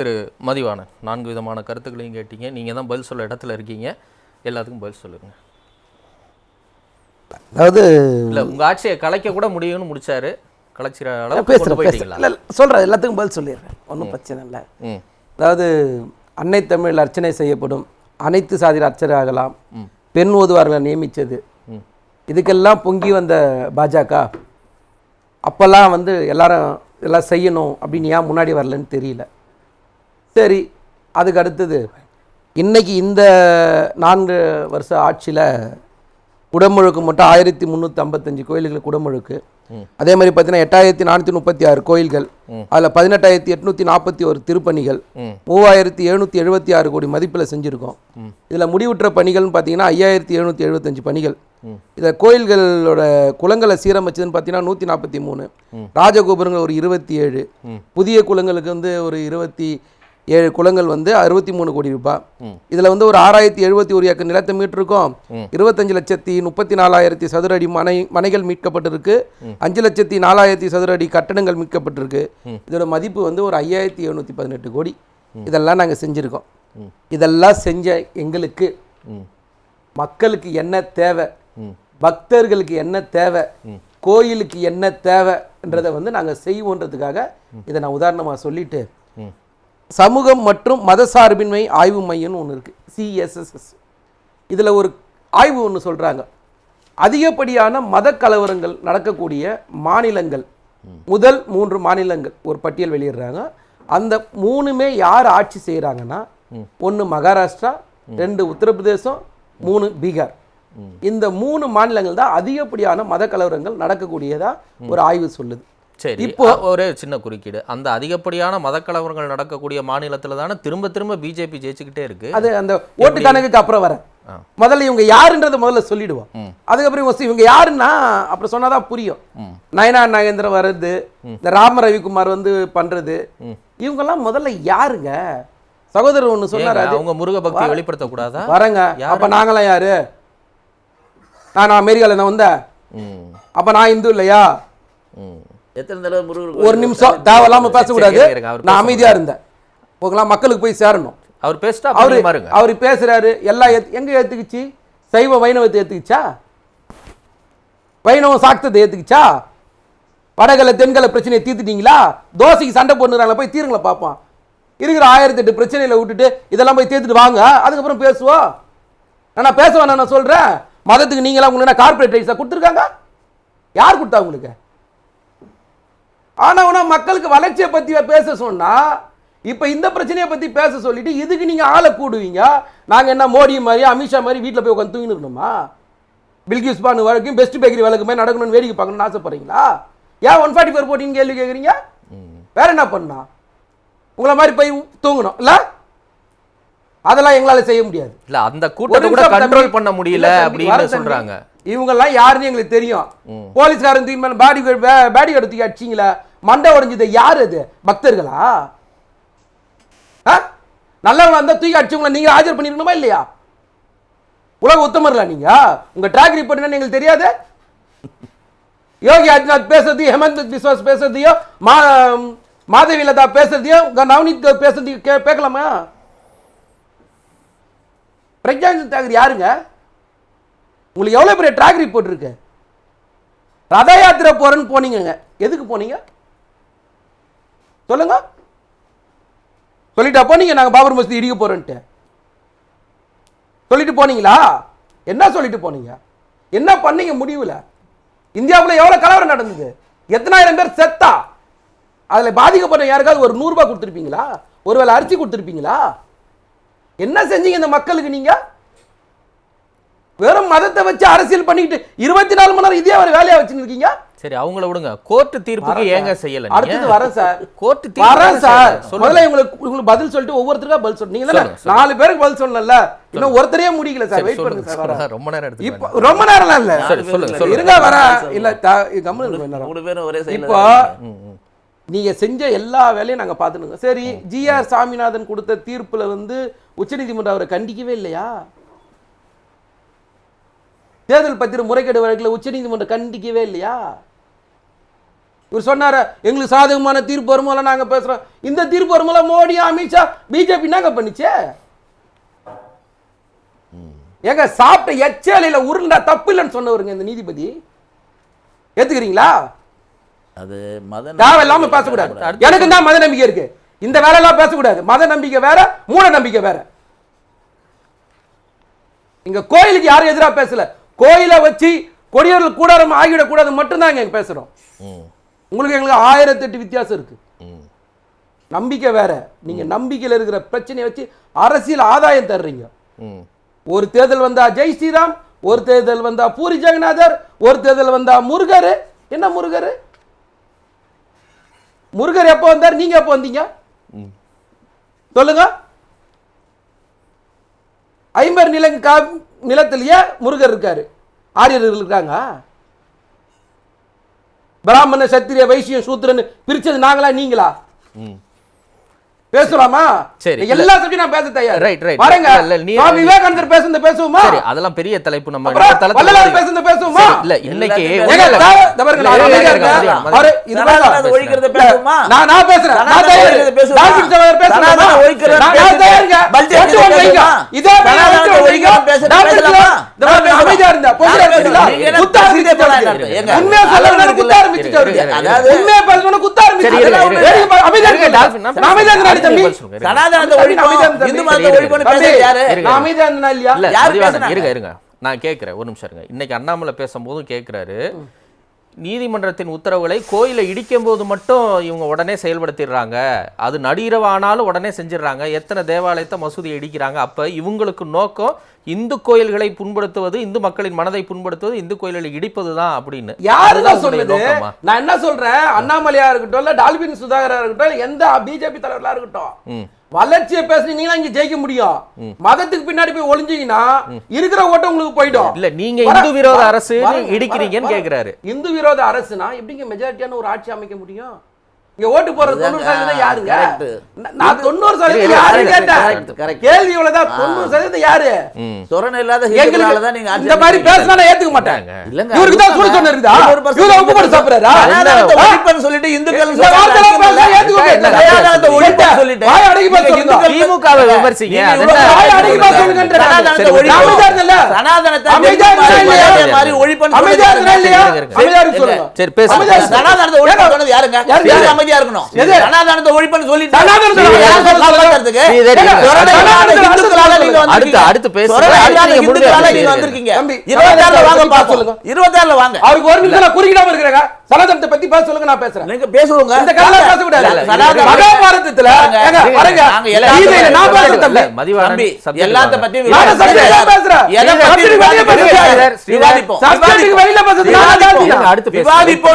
திரு மதிவாணன். நான்கு விதமான கருத்துக்களையும் கேட்டீங்க. நீங்கள் தான் பதில் சொல்ல இடத்துல இருக்கீங்க. எல்லாத்துக்கும் பதில் சொல்லுங்க. அதாவது இல்லை உங்கள் ஆட்சியை கலைக்க கூட முடியும்னு முடிச்சாரு. கலைச்சிற கொண்டு பேசுகிறேன் சொல்கிறேன் எல்லாத்துக்கும் பதில் சொல்லிடுறேன். ஒன்றும் பிரச்சனை இல்லை. அதாவது அன்னை தமிழ் அர்ச்சனை செய்யப்படும். அனைத்து சாதியில் அர்ச்சனை ஆகலாம். பெண் ஓதுவார்களை நியமித்தது. இதுக்கெல்லாம் பொங்கி வந்த பாஜக. அப்போல்லாம் வந்து எல்லாரும் எல்லாம் செய்யணும் அப்படின்னு ஏன் முன்னாடி வரலன்னு தெரியல. சரி அதுக்கு அடுத்தது. இன்னைக்கு இந்த நான்கு வருஷ ஆட்சியில் குடமுழுக்கு மட்டும் ஆயிரத்தி முந்நூற்றி ஐம்பத்தஞ்சு கோயில்கள் குடமுழுக்கு. அதே மாதிரி பார்த்தீங்கன்னா எட்டாயிரத்தி நானூற்றி முப்பத்தி ஆறு கோயில்கள் அதில் பதினெட்டாயிரத்தி எட்நூற்றி நாற்பத்தி ஒரு திருப்பணிகள். மூவாயிரத்தி எழுநூற்றி எழுபத்தி ஆறு கோடி மதிப்பில் செஞ்சுருக்கோம். இதில் முடிவுற்ற பணிகள்னு பார்த்தீங்கன்னா ஐயாயிரத்தி எழுநூற்றி எழுபத்தஞ்சு பணிகள். இதில் கோயில்களோட குளங்களை சீரமைச்சதுன்னு பார்த்தீங்கன்னா நூற்றி நாற்பத்தி மூணு ராஜகோபுரங்கள் ஒரு இருபத்தி ஏழு புதிய குளங்களுக்கு வந்து ஒரு இருபத்தி ஏழு குளங்கள் வந்து அறுபத்தி மூணு கோடி ரூபாய் இதில் வந்து ஒரு ஆறாயிரத்தி எழுபத்தி ஒரு ஏக்கர் நிலத்தை மீட்டிருக்கோம். இருபத்தஞ்சு லட்சத்தி முப்பத்தி நாலாயிரத்தி சதுர அடி மனை மனைகள் மீட்கப்பட்டிருக்கு. அஞ்சு லட்சத்தி நாலாயிரத்தி சதுர அடி கட்டடங்கள் மீட்கப்பட்டிருக்கு. இதோட மதிப்பு வந்து ஒரு ஐயாயிரத்தி எழுநூற்றி பதினெட்டு கோடி. இதெல்லாம் நாங்கள் செஞ்சுருக்கோம். இதெல்லாம் செஞ்ச எங்களுக்கு மக்களுக்கு என்ன தேவை? பக்தர்களுக்கு என்ன தேவை? கோயிலுக்கு என்ன தேவைன்றதை வந்து நாங்கள் செய்வோன்றதுக்காக இதை நான் உதாரணமாக சொல்லிட்டு சமூகம் மற்றும் மதசார்பின்மை ஆய்வு மையம்னு ஒன்று இருக்குது சிஎஸ்எஸ்எஸ் இதில் ஒரு ஆய்வு ஒன்று சொல்கிறாங்க அதிகப்படியான மத கலவரங்கள் நடக்கக்கூடிய மாநிலங்கள் முதல் மூன்று மாநிலங்கள் ஒரு பட்டியல் வெளியிடுறாங்க. அந்த மூணுமே யார் ஆட்சி செய்கிறாங்கன்னா ஒன்று மகாராஷ்டிரா ரெண்டு உத்தரப்பிரதேசம் மூணு பீகார். இந்த மூணு மாநிலங்கள் தான் அதிகப்படியான மத கலவரங்கள் நடக்கக்கூடியதா ஒரு ஆய்வு சொல்லுது. சரி இப்போ- ஒரே சின்ன குறுக்கீடு. அந்த அதிகப்படியான மதக்கலவரங்கள் நடக்கக்கூடிய மாநிலத்துல தானே திரும்ப திரும்ப பிஜேபி ஜெயிச்சுக்கிட்டே இருக்கு. அது அந்த ஓட்டு கணக்குக்கு அப்புறம் வர. முதல்ல இவங்க யாருன்றதை முதல்ல சொல்லிடுவோம். அதுக்கப்புறம் இவங்க இவங்க யாருன்னா அப்புறம் சொன்னாதான் புரியும். நயனா நாகேந்திரன் வர்றது இந்த ராம ரவிக்குமார் வந்து பண்றது. இவங்கெல்லாம் முதல்ல யாருங்க? சகோதரர் ஒண்ணு சொன்னாரு அவங்க முருக பக்தியை வெளிப்படுத்த கூடாதா வரேங்க. அப்ப நாங்களாம் யாரு? நான் அமெரிக்கால நான் வந்தேன். அப்ப நான் இந்து இல்லையா? எத்தனை தடவை முருகர் ஒரு நிமிஷம் தேவையில்லாம பேசக்கூடாது. நான் அமைதியா இருந்தேன். போகலாம் மக்களுக்கு போய் சேரணும். அவர் பேசிட்டா அவரு அவரு பாருங்க. அவர் பேசுறாரு. எல்லாம் எங்க ஏத்துக்குச்சு? சைவ வைணவத்தை ஏத்துக்குச்சா? வைணவம் சாக்தத்தை ஏத்துக்குச்சா? வடகலை தென்கலை பிரச்சனையை தீர்த்துட்டீங்களா? தோசைக்கு சண்டை போட்டுறாங்களா போய் தீருங்களா பார்ப்போம் இருக்கிற ஆயிரத்தி எட்டு பிரச்சனையில விட்டுட்டு இதெல்லாம் போய் தீர்த்துட்டு வாங்க. அதுக்கப்புறம் பேசுவோம். நான் பேச வேணாம் நான் சொல்றேன். மதத்துக்கு நீங்களா உங்களுக்கு கார்பரேட் ரைட்ஸா கொடுத்துருக்காங்க? யார் கொடுத்தா உங்களுக்கு? ஆனா உனா மக்களுக்கு வளர்ச்சியை பத்தி பேச சொன்னா இப்ப இந்த பிரச்சனையை பத்தி பேச சொல்லிட்டு இதுக்கு நீங்க ஆளை கூடுவீங்க. நாங்க என்ன மோடி மாதிரி அமித்ஷா மாதிரி வீட்ல போய் உட்காந்து தூங்கிட்டு இருக்கணுமா? பில்கிஸ் பானு வரைக்கும் பெஸ்ட் பேக்கரி வேலைக்கு போய் நடக்கணும்னு வேடிக்கை பார்க்கணும்னு ஆசைப்படுறீங்களா? ஏன் ஒன் ஃபார்ட்டி ஃபோர் போட்டின்னு கேள்வி கேட்குறீங்க வேற என்ன பண்ணா? உங்களை மாதிரி போய் தூங்கணும் இல்ல? அதெல்லாம் எங்களால செய்ய முடியாது. இல்ல அந்த கூட்டத்தை கூட கண்ட்ரோல். பண்ண முடியல அப்படின்னு. சொல்றாங்க. இவங்கெல்லாம் யாருன்னு எங்களுக்கு தெரியும். போலீஸ்காரன் தூக்கி மேல பாடி பேடி எடுத்து அடிச்சிங்களா? மண்டை உடைஞ்சது யார் அது? பக்தர்களா? ஆ? நல்லவங்க வந்தா தூக்கி அடிச்சவங்கள நீங்க ஆஜர் பண்ணிருக்கணுமா இல்லையா? உலக உத்தமர்களா நீங்க? உங்க ட்ராக் ரிப்போர்ட் என்னன்னு எங்களுக்கு தெரியாது? யோகி ஆதித்யநாத் பேசுறதையும் ஹேமந்த் பிஸ்வாஸ் பேசுறதையும் மா மாதவி லதா பேசுறதையும் நவநீத் பேசுறதையும் கே கேட்கலாமா? பிரக்யானந்த் தாகர் யாருங்க? உங்களுக்கு எவ்வளோ பெரிய ட்ராக் ரிப்போர்ட் இருக்கு? ரத யாத்திரை போகிறேன்னு போனீங்கங்க. எதுக்கு போனீங்க? சொல்லுங்க. சொல்லிட்டா போனீங்க நாங்கள் பாபர் மஸ்தி இடிக்க போகிறோன்ட்டு சொல்லிட்டு போனீங்களா? என்ன சொல்லிட்டு போனீங்க? என்ன பண்ணீங்க முடிவில்? இந்தியாவில் எவ்வளோ கலவரம் நடந்தது? எத்தனாயிரம் பேர் செத்தா? அதில் பாதிக்கப்பட்ட யாருக்காவது ஒரு நூறுரூபா கொடுத்துருப்பீங்களா கொடுத்துருப்பீங்களா? ஒருவேளை அரிசி கொடுத்துருப்பீங்களா? என்ன செஞ்சீங்க இந்த மக்களுக்கு நீங்கள் வெறும் மதத்தை வச்சு அரசியல் பண்ணிக்கிட்டு இருபத்தி நாலு மணி நேரம் இதே ஒரு வேலையா வச்சுன்னு இருக்கீங்க சரி அவங்கள விடுங்க. கோர்ட் தீர்ப்புக்கு ஏங்க. செய்யல அடுத்தது வரேன் சார். கோர்ட் வரேன் சார். முதல்ல உங்களுக்கு உங்களுக்கு பதில் சொல்லிட்டு ஒவ்வொருத்தருக்கா பதில் சொல்லுங்க நீங்க தானே சொல்லுங்க, நாலு பேருக்கு பதில் சொல்லல இன்னும் ஒருத்தரே முடியல சார். வெயிட் பண்ணுங்க சார். ரொம்ப நேரம் எடுத்து இப்போ ரொம்ப நேரம்லாம் இல்ல. சரி சொல்லுங்க சொல்லுங்க. இருங்க வர இல்ல த- கம்முனு இருங்க கொஞ்ச நேரம். மூணு பேரும் ஒரே இப்போ. நீங்க செஞ்ச எல்லா வேலையும் நாங்க பார்த்துனுங்க சரி ஜிஆர் சாமிநாதன் கொடுத்த தீர்ப்புல வந்து உச்சநீதிமன்றம் அவரை கண்டிக்கவே இல்லையா? தேர்தல் பத்திர முறைகேடு வழக்குல உச்சநீதிமன்றம் கண்டிக்கவே இல்லையா? இவர் சொன்னாரு எங்களுக்கு சாதகமான தீர்ப்பு வரும்போல நாங்க பேசுறோம். இந்த தீர்ப்பு வரும்போல மோடி அமித்ஷா பிஜேபி என்னங்க பண்ணுச்சு? ஏங்க சாப்பிட்ட எச்சலையில உருண்டா தப்பு இல்லைன்னு சொன்னவருங்க இந்த நீதிபதி. ஏத்துக்கிறீங்களா? அது மத தேவையில்லாம பேசக்கூடாது. எனக்கு தான் மத நம்பிக்கை இருக்கு. இந்த வேலையெல்லாம் பேசக்கூடாது. மத நம்பிக்கை வேற மூட நம்பிக்கை வேற. இங்க கோயிலுக்கு யாரும் எதிரா பேசல. கோயிலை வச்சு கொடியவர்கள் கூடாரம் ஆகிவிடக்கூடாது மட்டும்தான் இங்க பேசுறோம். ம். உங்களுக்கு எங்களுக்கு ஆயிரத்தெட்டு வித்தியாசம் இருக்கு. நம்பிக்கை வேற. நீங்க நம்பிக்கையில இருக்கிற பிரச்சனையை வச்சு அரசியல் ஆதாயம் தர்றீங்க. ஒரு தேர்தல் வந்தா ஜெய் ஸ்ரீராம் ஒரு தேர்தல் வந்தா பூரி ஜெகநாதர் ஒரு தேர்தல் வந்தா முருகர். என்ன முருகர்? முருகர் எப்போ வந்தார்? நீங்க எப்போ வந்தீங்க? சொல்லுங்க. ஐம்பர் நில கா நிலத்திலேயே முருகர் இருக்காரு. ஆரியர்கள் இருக்காங்க. பிராமண சத்திரிய வைசியம் சூத்திரன்னு பிரிச்சது நாங்களா நீங்களா? பேசலாமா சரி, எல்லா சப்ஜெக்ட் நான் பேச தயார் Right, right. பாருங்க நீ- விவேகானந்தர் பேசுனத பேசுவோமா சரி அதெல்லாம் பெரிய தலைப்பு நம்ம வள்ளலார் பேசுனத பேசுவோமா இல்ல இன்னைக்கு நான் அவரு இது. சனாதனத்தை ஒழிக்கிறத பேசுவோமா நான் நான் பேசுறேன் நான் தயார். சகோதரர் பேசுவோமா? சனாதனத்தை ஒழிக்கிறத நான் நான். தயாருங்க. வைங்க. பேசுவோமா? இதே வைங்க. பேசுறது டாக்டர் பேசலாமா? நான் அமைதியா இருந்தா. நான்? பேசுறேன். நீங்க என்ன குத்த ஆரம்பிச்சுட்டு பேசிட்டே போலாம் அவருக்கு. ஏங்க? உண்மையா அளவு குத்த ஆரம்பிச்சுட்டு இரு, அவருக்கு. இரு, இரு. அதாவது- உண்மையா பேசுறவன குத்த ஆரம்பிச்சுட்டு சரி, இருங்க, அவருக்கு. இருங்க. இருங்க, அமைதியா இருங்க. டால்பின், நான் நான் அமைதியா தம்பி. பதில் சொல்லுங்க, இருங்க. சனாதனத்தை நான் ஒழிக்கணும் அமைதியா இருந்தேன் இந்து தம்பி. மதத்தை இருங்க, ஒழிக்கணும் தம்பி, பேசுறது யாரு இருங்க. நான் அமைதியா இருந்தேனா இல்லையா இல்ல யார் மதிவாணன், பேசுனாங்க? இருங்க இருங்க நான் கேட்கிறேன் ஒரு நிமிஷம் இருங்க இன்னைக்கு அண்ணாமலை பேசும்போதும் கேட்கிறாரு நீதிமன்றத்தின் உத்தரவுகளை கோயிலை இடிக்கும் போது மட்டும் இவங்க உடனே செயல்படுத்திடுறாங்க அது நடுஇரவு ஆனாலும் உடனே செஞ்சிடுறாங்க எத்தனை தேவாலயத்தை மசூதியை இடிக்கிறாங்க அப்ப இவங்களுக்கு நோக்கம் இந்து கோயில்களை புண்படுத்துவது இந்து மக்களின் மனதை புண்படுத்துவது இந்து கோயில்களை இடிப்பது தான் அப்படின்னு யாருதான் சொல்லுது? நான் என்ன சொல்றேன்? அண்ணாமலையா இருக்கட்டும் இல்ல டால்பின் சுதாகரா இருக்கட்டும் எந்த பிஜேபி தலைவர்களா இருக்கட்டும். வளர்ச்சியை பேசுனீங்கன்னா இங்க ஜெயிக்க முடியும். மதத்துக்கு பின்னாடி போய் ஒளிஞ்சீங்கன்னா இருக்கிற ஓட்டம் உங்களுக்கு போயிடும். இல்ல நீங்க இந்து விரோத வர- அரசு இடிக்கிறீங்கன்னு கேக்குறாரு. இந்து விரோத அரசுனா எப்படிங்க மெஜாரிட்டியான ஒரு ஆட்சி அமைக்க முடியும்? இங்க ஓட்டு போறது தொண்ணூறு சதவீதம் யாருங்க. நான் தொண்ணூறு சதவீதம் correct, கேட்டேன். கேள்வி இவ்வளவுதான் தொண்ணூறு சதவீதம் யாரு. சொரணை இல்லாத ஹிந்துக்களால தான் நீங்க இந்த மாதிரி. பேசினா ஏத்துக்க மாட்டேன் இல்லங்க, இவருக்கு தான். சுடு சொன்ன இருக்குதா இவரு உப்பு போட்டு சாப்பிடுறாரா? ஒழிப்பேன்னு சொல்லிட்டு இந்துக்கள் ஏத்துக்கோங்க. ஒழிப்பேன்னு சொல்லிட்டு வாய் அடக்கி பேச நீங்க சொல்லுங்க. இந்துக்கள் திமுகவை விமர்சிங்க? வாய் அடக்கி பேச சொல்லுங்கன்ற நான். சனாதனத்தை மாதிரி ஒழிப்பேன்னு அமைதியா இல்லையா? அமைதியா சொல்லுங்க. சரி பேசுங்க. சனாதனத்தை ஒழிப்பேன்னு சொன்னது யாருங்க யாரு? யாரு அமைதியா இருக்கணும். எது? சனாதனத்தை ஒழிப்பேன்னு சொரணை அடுத்து அடுத்து அடுத்து வந்திருக்கீங்க. இருபத்தாறுல வாங்க பார்ப்போம். சொல்லுங்க. இருபத்தாறுல வாங்க. அவருக்கு ஒரு நிமிஷம் நான் குறுக்கிடாம இருக்கிறேங்க. சனாதனத்தை பத்தி பேச சொல்லுங்க நான் பேசுறேன். நீங்க பேசுவோங்க. இந்த. பேசக்கூடாது. இல்ல, சனாதன- மகாபாரதத்துல, வரங்க. நான் தம்பி, subject எல்லாத்த பத்தி விவாதிப்போம். வெளியில பேசுறது விவாதிப்போம்.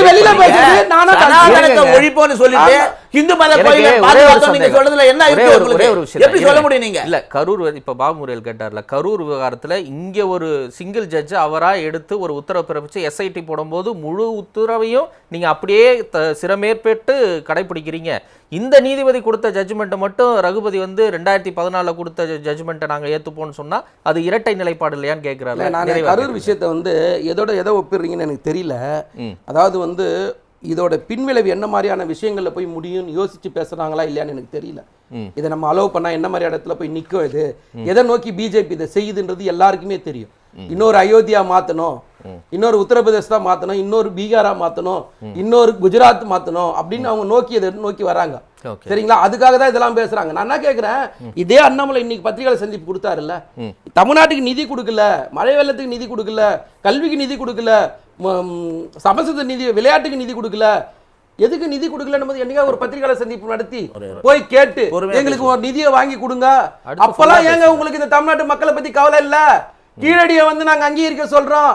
வெளியில பேசுறது சனாதனத்தை. ஒழிப்போன்னு சொல்லிட்டு இந்து மத கோயிலை பாதுகாத்தோம் நீங்க. சொல்றதுல என்ன இருக்கு ஒரு- உங்களுக்கு ஒரே ஒரு விஷயம் எப்படி. சொல்ல. முடியும் நீங்க இல்ல கரூர் இப்ப பாபு முறையில் கேட்டார்ல கரூர் விவகாரத்துல இங்க ஒரு சிங்கிள் ஜட்ஜ் அவரா எடுத்து ஒரு உத்தரவு பிறப்பிச்சு எஸ்ஐடி போடும்போது முழு உத்தரவையும் நீங்க அப்படியே த- சிரமேற்பட்டு கடைபிடிக்கிறீங்க இந்த நீதிபதி கொடுத்த ஜட்ஜ்மெண்ட்டை மட்டும் ரகுபதி வந்து ரெண்டாயிரத்தி பதினாலுல கொடுத்த ஜட்ஜ்மெண்ட்டை நாங்க ஏத்துப்போம்னு சொன்னா அது இரட்டை நிலைப்பாடு இல்லையான்னு இல்ல, கேட்கிறாரு நான் கரூர். விஷயத்தை வந்து எதோட எதை ஒப்பிடுறீங்கன்னு எனக்கு தெரியல. அதாவது வந்து இதோட பின்விளைவு என்ன மாதிரியான விஷயங்கள்ல போய் முடியும்னு யோசிச்சு பேசுறாங்களா இல்லையான்னு எனக்கு தெரியல. இதை நம்ம அலோவ் பண்ணா என்ன மாதிரி இடத்துல போய் நிற்கும் இது? எதை நோக்கி பிஜேபி இதை செய்யுதுன்றது எல்லாருக்குமே தெரியும். இன்னொரு அயோத்தியா மாத்தணும். இன்னொரு உத்தரப்பிரதேச மாத்தணும். இன்னொரு பீகாரா மாத்தணும். இன்னொரு குஜராத் மாத்தணும் அப்படின்னு அவங்க நோக்கி இதை நோக்கி வராங்க. சரிங்களா? அதுக்காக தான் இதெல்லாம் பேசுறாங்க. நான் என்ன கேட்கிறேன் இதே அண்ணாமலை இன்னைக்கு பத்திரிகையாளர் சந்திப்பு கொடுத்தாருல்ல. தமிழ்நாட்டுக்கு நிதி கொடுக்கல. மழை வெள்ளத்துக்கு நிதி கொடுக்கல. கல்விக்கு நிதி கொடுக்கல. சமஸ்கிருத நிதி விளையாட்டுக்கு நிதி கொடுக்கல. எதுக்கு நிதி கொடுக்கலன்னு என்னைக்கா ஒரு பத்திரிகையாளர் சந்திப்பு நடத்தி? போய் கேட்டு எங்களுக்கு ஒரு நிதியை வாங்கி கொடுங்க. அப்பெல்லாம் ஏங்க உங்களுக்கு இந்த தமிழ்நாட்டு மக்களை பத்தி கவலை இல்ல? கீழடியை வந்து நாங்க அங்கீகரிக்க சொல்றோம்.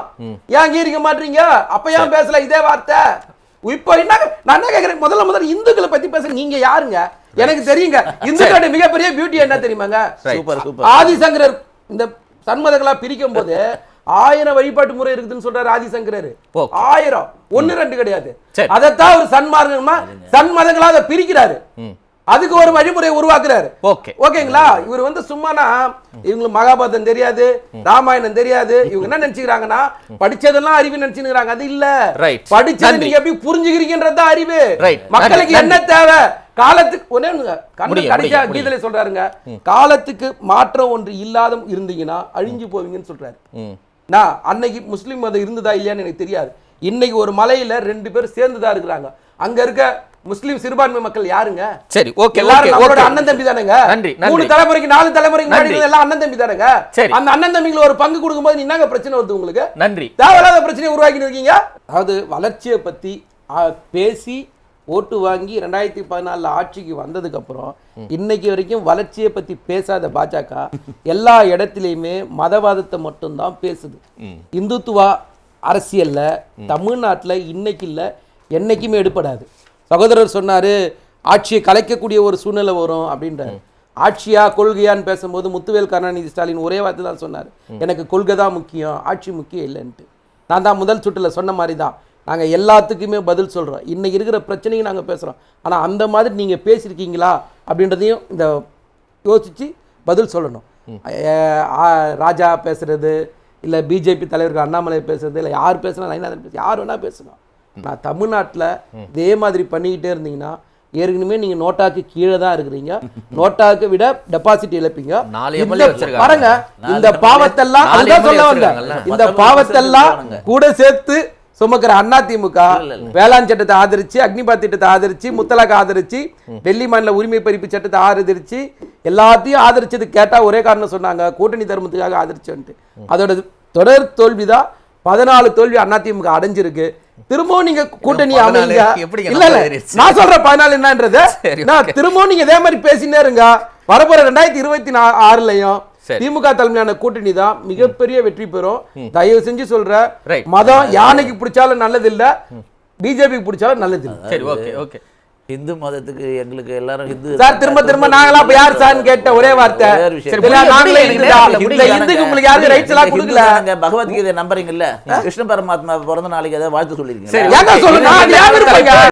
ஏன் அங்கீகரிக்க மாட்டீங்க? அப்ப ஏன் பேசல இதே வார்த்தை? இப்போ என்ன நான் என்ன கேக்குறேன்? முதல்ல முதல்ல இந்துக்களை பத்தி பேச நீங்க யாருங்க? எனக்கு தெரியுங்க. இந்துக்களோட மிகப்பெரிய பியூட்டி என்ன தெரியுமாங்க? Super super. ஆதிசங்கரர் இந்த சண்மதங்களா பிரிக்கும் போது ஆயிரம் வழிபாட்டு முறை இருக்குதுன்னு சொல்றாரு ஆதிசங்கரர். ஆயிரம். ஒண்ணு ரெண்டு கிடையாது. அதைத்தான் ஒரு சன்மார்க்கமா சன்மதங்களா அதை பிரிக்கிறாரு. ம். அதுக்கு ஒரு வழிமுறையை உருவாக்குறாரு. ஓகே. ஓகேங்களா? இவர் வந்து சும்மானா இவங்களுக்கு மகாபாரதம் தெரியாது ராமாயணம் தெரியாது. இவங்க என்ன நினைச்சுக்கிறாங்கன்னா படிச்சதெல்லாம் அறிவு நினைச்சுக்கிறாங்க அது இல்ல. படிச்சது. நீங்க எப்படி புரிஞ்சுக்கிறீங்கன்றது அறிவு. மக்களுக்கு. என்ன தேவை? காலத்துக்கு முடியும், கடைசியா கீதையில சொல்றாருங்க. காலத்துக்கு மாற்றம் ஒன்று இல்லாத இருந்தீங்கன்னா அழிஞ்சு போவீங்கன்னு சொல்றாரு. நான் அன்னைக்கு முஸ்லீம் மதம் இருந்ததா இல்லையான்னு எனக்கு தெரியாது. இன்னைக்கு ஒரு மலையில ரெண்டு பேர் சேர்ந்துதான் இருக்கிறாங்க. அங்க இருக்க முஸ்லீம் சிறுபான்மை மக்கள் யாருங்க? சரி ஓகே எல்லாரும் நம்மளோட அண்ணன் தம்பி தானேங்க? நன்றி. மூணு தலைமுறைக்கு நாலு தலைமுறைக்கு முன்னாடி எல்லாம் அண்ணன் தம்பி தானேங்க? சரி. அந்த அண்ணன் தம்பிங்கள ஒரு பங்கு கொடுக்கும்போது என்னங்க பிரச்சனை வருது உங்களுக்கு? நன்றி. தேவையில்லாத பிரச்சனையை உருவாக்கிட்டு இருக்கீங்க? அதாவது வளர்ச்சியை பத்தி பேசி ஓட்டு வாங்கி ரெண்டாயிரத்தி பதினாலில் ஆட்சிக்கு வந்ததுக்கு அப்புறம் இன்னைக்கு வரைக்கும் வளர்ச்சியை பத்தி பேசாத பாஜக எல்லா இடத்துலையுமே மதவாதத்தை மட்டும்தான் பேசுது. இந்துத்துவா அரசியல்ல தமிழ்நாட்டுல இன்னைக்கு இல்ல என்னைக்குமே எடுப்படாது சகோதரர் சொன்னாரு ஆட்சியை கலைக்கக்கூடிய ஒரு சூழ்நிலை வரும் அப்படின்றாரு. ஆட்சியா கொள்கையான்னு பேசும்போது முத்துவேல் கருணாநிதி ஸ்டாலின் ஒரே வார்த்தை தான் சொன்னார். எனக்கு கொள்கை தான் முக்கியம் ஆட்சி முக்கியம் இல்லைன்ட்டு. நான் தான் முதல் சுற்றுல சொன்ன மாதிரி தான். நாங்கள் எல்லாத்துக்குமே பதில் சொல்கிறோம் இன்னைக்கு இருக்கிற பிரச்சனையும் நாங்கள் பேசுகிறோம் ஆனால் அந்த மாதிரி நீங்கள் பேசியிருக்கீங்களா அப்படின்றதையும் இந்த யோசிச்சு பதில் சொல்லணும். ராஜா பேசுறது இல்லை பிஜேபி தலைவர்கள் அண்ணாமலை பேசுறது இல்லை யார் பேசுனா நயினாதன் பேச யார் வேணா பேசணும். நான் தமிழ்நாட்டில் இதே மாதிரி பண்ணிக்கிட்டே இருந்தீங்கன்னா ஏற்கனவே நீங்க நோட்டாக்கு கீழே தான் இருக்கிறீங்க. நோட்டாக்கு விட டெபாசிட் இழப்பீங்க. பாருங்க இந்த பாவத்தெல்லாம் அதுதான் சொல்ல வச்சிருக்காங்கல்ல. இந்த பாவத்தெல்லாம். கூட சேர்த்து சுமக்கிற அண்ணா திமுக வேளாண் சட்டத்தை ஆதரிச்சு அக்னிபாத் திட்டத்தை ஆதரிச்சு முத்தலாக் ஆதரிச்சு டெல்லி மாநில உரிமை பறிப்பு சட்டத்தை ஆதரிச்சு எல்லாத்தையும் ஆதரிச்சது கேட்டா ஒரே காரணம் சொன்னாங்க. கூட்டணி தர்மத்துக்காக ஆதரிச்சோன்ட்டு. அதோட தொடர் தோல்விதான் பதினாலு தோல்வி அதிமுக அடைஞ்சிருக்கு. திரும்பவும் நீங்க கூட்டணி அமைங்க. இல்ல இல்ல? நான் சொல்றேன் பதினாலு என்னன்றது? நான் திரும்பவும் நீங்க இதே மாதிரி பேசினே இருங்க. வரப்போற ரெண்டாயிரத்தி இருபத்தி ஆறுலயும். திமுக தலைமையான கூட்டணி தான் மிகப்பெரிய வெற்றி பெறும். தயவு செஞ்சு சொல்ற. மதம் யானைக்கு பிடிச்சாலும் நல்லது இல்ல பிஜேபிக்கு பிடிச்சாலும் நல்லது இல்ல சரி ஓகே ஓகே. இந்து மதத்துக்கு எங்களுக்கு எல்லாரும் இந்து சார் திரும்ப திரும்ப நாங்களாம் இப்ப யார் சார்னு கேட்ட ஒரே வார்த்தை. சரி, நாங்களே இந்துக்கு உங்களுக்கு யாருக்கு ரைட்ஸ் எல்லாம் கொடுக்கல. தானங்க, பகவத்கீதை நம்புறீங்கல்ல? கிருஷ்ண பரமாத்மா பிறந்த நாளைக்கு ஏதாவது வாழ்த்து சொல்லிருக்கீங்க சரி,